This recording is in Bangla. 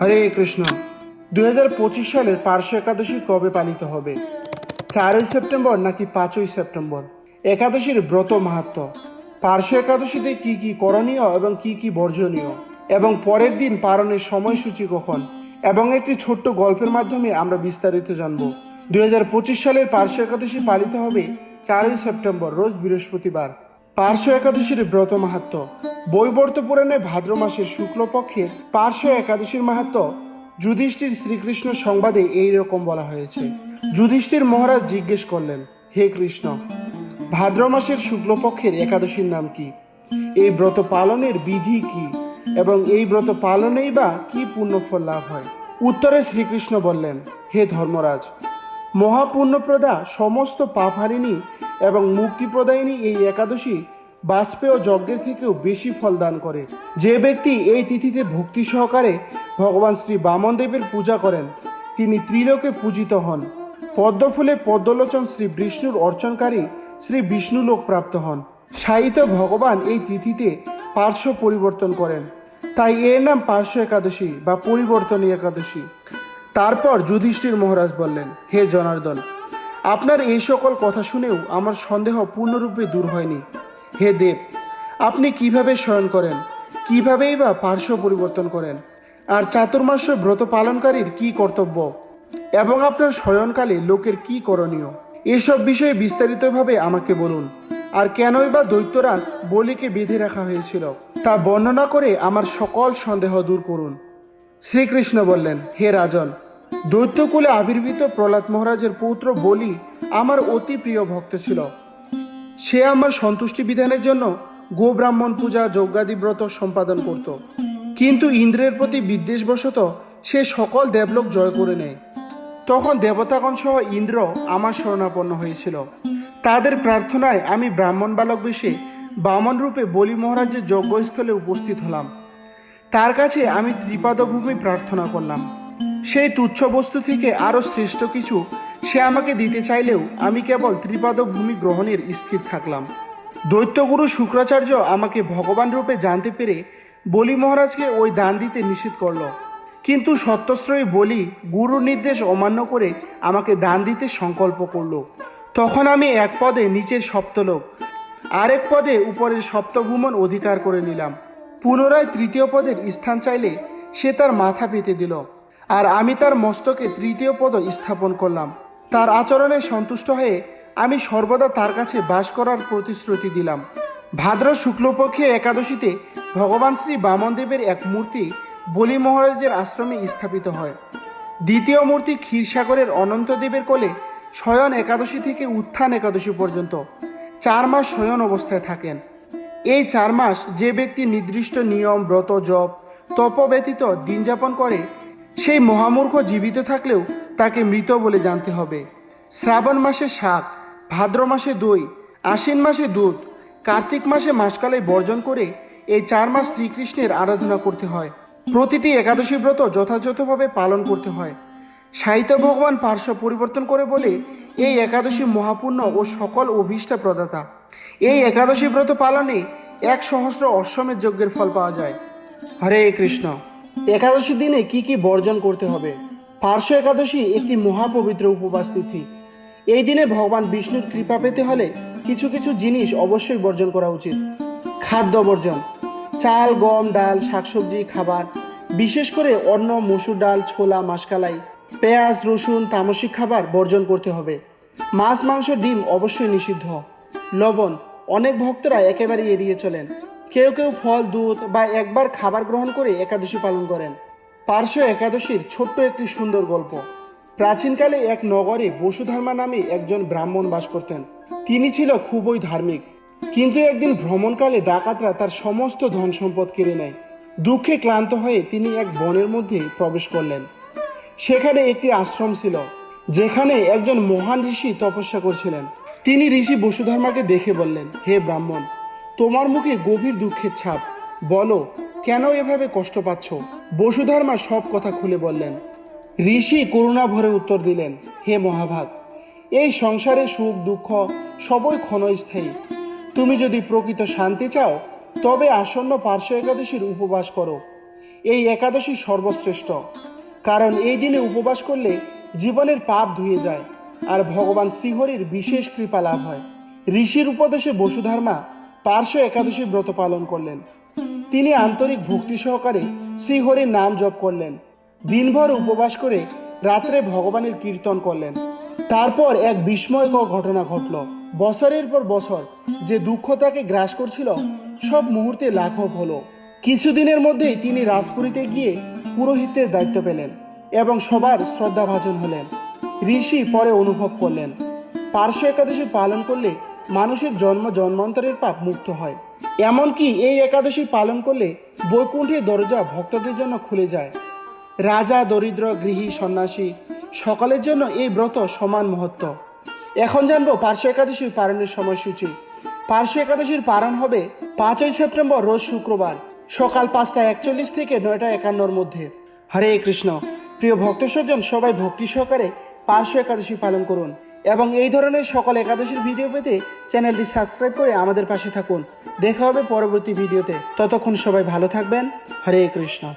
হরে কৃষ্ণ। দুই হাজার পঁচিশ সালের পার্শ্ব একাদশী কবে পালিত হবে? চারই সেপ্টেম্বর নাকি পাঁচই সেপ্টেম্বর? একাদশীর ব্রত মাহাত্ম। পার্শ্ব একাদশীতে কি কি করণীয় এবং কি কি বর্জনীয়? এবং পরের দিন পালনের সময়সূচি কখন? এবং একটি ছোট্ট গল্পের মাধ্যমে আমরা বিস্তারিত জানব। দুই সালের পার্শ্ব একাদশী পালিত হবে চারই সেপ্টেম্বর, রোজ বৃহস্পতিবার। পার্শ্ব একাদশীর ব্রত মাহাত্ম। বৈবর্ত পুরাণে ভাদ্র মাসের শুক্লপক্ষের পার্শ্ব একাদশীর মাহাত্ম যুধিষ্ঠির শ্রীকৃষ্ণ সংবাদে এই রকম বলা হয়েছে। যুধিষ্ঠির মহারাজ জিজ্ঞেস করলেন, হে কৃষ্ণ, ভাদ্র মাসের শুক্লপক্ষের একাদশীর নাম কি? এই ব্রত পালনের বিধি কি? এবং এই ব্রত পালনেই বা কি পুণ্যফল লাভ হয়? উত্তরে শ্রীকৃষ্ণ বললেন, হে ধর্মরাজ মহাপুণ্যপ্রদা সমস্ত পাপহারিণী এবং মুক্তিপ্রদায়িনী এই একাদশী বাজপেয় যজ্ঞের থেকেও বেশি ফল দান করে। যে ব্যক্তি এই তিথিতে ভক্তি সহকারে ভগবান শ্রী বামনদেবের পূজা করেন, তিনি ত্রিলোকে পূজিত হন। পদ্মফুলে পদ্মলোচন শ্রী বিষ্ণুর অর্চনকারী শ্রী বিষ্ণুলোক প্রাপ্ত হন। সাহিত্য ভগবান এই তিথিতে পার্শ্ব পরিবর্তন করেন। তাই এর নাম পার্শ্ব একাদশী বা পরিবর্তনী একাদশী। তারপর যুধিষ্ঠির মহারাজ বললেন, হে জনার্দন, আপনার এই সকল কথা শুনেও আমার সন্দেহ পূর্ণরূপে দূর হয়নি। হে দেব, আপনি কীভাবে শয়ন করেন? কিভাবেই বা পার্শ্ব পরিবর্তন করেন? আর চাতুর্মাস্য ব্রত পালনকারীর কি কর্তব্য? এবং আপনার শয়নকালে লোকের কি করণীয়? এসব বিষয়ে বিস্তারিতভাবে আমাকে বলুন। আর কেনই বা দৈত্যরাজ বলিকে বেঁধে রাখা হয়েছিল, তা বর্ণনা করে আমার সকল সন্দেহ দূর করুন। শ্রীকৃষ্ণ বললেন, হে রাজন, দৈত্যকুলে আবির্ভূত প্রহ্লাদ মহারাজের পুত্র বলি আমার অতি প্রিয় ভক্ত ছিল। সে আমার সন্তুষ্টি বিধানের জন্য গোব্রাহ্মণ পূজা যজ্ঞাদি ব্রত সম্পাদন করত। কিন্তু ইন্দ্রের প্রতি বিদ্বেষবশত সে সকল দেবলোক জয় করে নেয়। তখন দেবতাগণ সহ ইন্দ্র আমার শরণাপন্ন হয়েছিল। তাদের প্রার্থনায় আমি ব্রাহ্মণ বালক বেশে বামন রূপে বলি মহারাজের যজ্ঞস্থলে উপস্থিত হলাম। তার কাছে আমি ত্রিপাদভূমি প্রার্থনা করলাম। সেই তুচ্ছ বস্তু থেকে আরও শ্রেষ্ঠ কিছু সে আমাকে দিতে চাইলেও আমি কেবল ত্রিপাদভূমি গ্রহণের স্থির থাকলাম। দৈত্যগুরু শুক্রাচার্য আমাকে ভগবান রূপে জানতে পেরে বলি মহারাজকে ওই দান দিতে নিষেধ করল। কিন্তু সত্যশ্রয়ী বলি গুরুর নির্দেশ অমান্য করে আমাকে দান দিতে সংকল্প করল। তখন আমি এক পদে নিচের সপ্তলোক, আরেক পদে উপরের সপ্তভূমন অধিকার করে নিলাম। পুনরায় তৃতীয় পদের স্থান চাইলে সে তার মাথা পেতে দিল। আর আমি তার মস্তকে তৃতীয় পদ স্থাপন করলাম। তার আচরণে সন্তুষ্ট হয়ে আমি সর্বদা তার কাছে বাস করার প্রতিশ্রুতি দিলাম। ভাদ্র শুক্লপক্ষে একাদশীতে ভগবান শ্রী বামনদেবের এক মূর্তি বলি মহারাজের আশ্রমে স্থাপিত হয়। দ্বিতীয় মূর্তি ক্ষীরসাগরের অনন্তদেবের কোলে শয়ন একাদশী থেকে উত্থান একাদশী পর্যন্ত চার মাস শয়ন অবস্থায় থাকেন। এই চার মাস যে ব্যক্তি নির্দিষ্ট নিয়ম, ব্রত, জপ তপ ব্যতীত দিন যাপন করে সেই মহামূর্খ জীবিত থাকলেও তাকে মৃত বলে জানতে হবে। শ্রাবণ মাসে শাক ভাদ্র মাসে দই, আশ্বিন মাসে দুধ, কার্তিক মাসে মাসকালে বর্জন করে এই চার মাস শ্রীকৃষ্ণের আরাধনা করতে হয়। প্রতিটি একাদশী ব্রত যথাযথভাবে পালন করতে হয়। সাহিত্য ভগবান পার্শ্ব পরিবর্তন করে বলে এই একাদশী মহাপূর্ণ ও সকল অভীষ্ট প্রদাতা। এই একাদশী ব্রত পালনে এক সহস্র অশ্বমের যজ্ঞের ফল পাওয়া যায়। হরে কৃষ্ণ। একাদশী দিনে কি কি বর্জন করতে হবে? পার্শ্ব একাদশী একটি মহাপবিত্র উপবাস তিথি। এই দিনে ভগবান বিষ্ণুর কৃপা পেতে হলে কিছু কিছু জিনিস অবশ্যই বর্জন করা উচিত। খাদ্য বর্জন। চাল, গম, ডাল, শাকসবজি, খাবার, বিশেষ করে অন্ন, মসুর ডাল, ছোলা, মাসকালাই, পেঁয়াজ, রসুন, তামসিক খাবার বর্জন করতে হবে। মাছ, মাংস, ডিম অবশ্যই নিষিদ্ধ। লবণ। অনেক ভক্তরা একেবারে এড়িয়ে চলেন। কেউ কেউ ফল, দুধ বা একবার খাবার গ্রহণ করে একাদশী পালন করেন। পার্শ্ব একাদশীর ছোট্ট একটি সুন্দর গল্প। প্রাচীনকালে এক নগরে বসুধর্মা নামে একজন ব্রাহ্মণ বাস করতেন। তিনি ছিল খুবই ধার্মিক। কিন্তু একদিন ভ্রমণকালে ডাকাতরা তার সমস্ত ধন সম্পদ কেড়ে নেয়। দুঃখে ক্লান্ত হয়ে তিনি এক বনের মধ্যে প্রবেশ করলেন। সেখানে একটি আশ্রম ছিল, যেখানে একজন মহান ঋষি তপস্যা করছিলেন। তিনি ঋষি বসুধর্মাকে দেখে বললেন, হে ব্রাহ্মণ তোমার মুখে গভীর দুঃখের ছাপ। বলো, কেন এভাবে কষ্ট পাচ্ছ? বসুধর্মা সব কথা খুলে বললেন। ঋষি করুণা ভরে উত্তর দিলেন, হে মহাভাগ, এই সংসারে সুখ, দুঃখ সবই ক্ষণস্থায়ী। তুমি যদি প্রকৃত শান্তি চাও, তবে আসন্ন পার্শ্ব একাদশীর উপবাস করো। এই একাদশী সর্বশ্রেষ্ঠ, কারণ এই দিনে উপবাস করলে জীবনের পাপ ধুয়ে যায়, আর ভগবান শ্রীহরির বিশেষ কৃপা লাভ হয়। ঋষির উপদেশে বসুধর্মা পার্শ্ব একাদশী ব্রত পালন করলেন। তিনি আন্তরিক ভক্তি সহকারে শ্রীহরির নাম জপ করলেন। দিনভর উপবাস করে রাত্রে ভগবানের কীর্তন করলেন। তারপর এক বিস্ময়কর ঘটনা ঘটল। বছরের পর বছর যে দুঃখ তাকে গ্রাস করছিল, সব মুহূর্তে লাঘব হলো। কিছুদিনের মধ্যেই তিনি রাজপুরীতে গিয়ে পুরোহিতের দায়িত্ব পেলেন এবং সবার শ্রদ্ধাভাজন হলেন। ঋষি পরে অনুভব করলেন। পার্শ্ব একাদশী পালন করলে মানুষের জন্ম জন্মান্তরের পাপ মুক্ত হয়। এমনকি এই একাদশী পালন করলে বৈকুণ্ঠের দরজা ভক্তদের জন্য খুলে যায়। রাজা, দরিদ্র, গৃহী, সন্ন্যাসী সকলের জন্য এই ব্রত সমান মহত্ব। এখন জানব পার্শ্ব একাদশীর পালনের সময়সূচি। পার্শ্ব একাদশীর পালন হবে পাঁচই সেপ্টেম্বর, রোজ শুক্রবার, সকাল পাঁচটা একচল্লিশ থেকে নয়টা একান্নর মধ্যে। হরে কৃষ্ণ। প্রিয় ভক্ত সজ্জন সবাই ভক্তি সহকারে পার্শ্ব একাদশী পালন করুন। এবং এই ধরনের সকল একাদশের ভিডিও পেতে চ্যানেলটি সাবস্ক্রাইব করে আমাদের পাশে থাকুন। দেখা হবে পরবর্তী ভিডিওতে। ততক্ষণ সবাই ভালো থাকবেন। হরে কৃষ্ণ।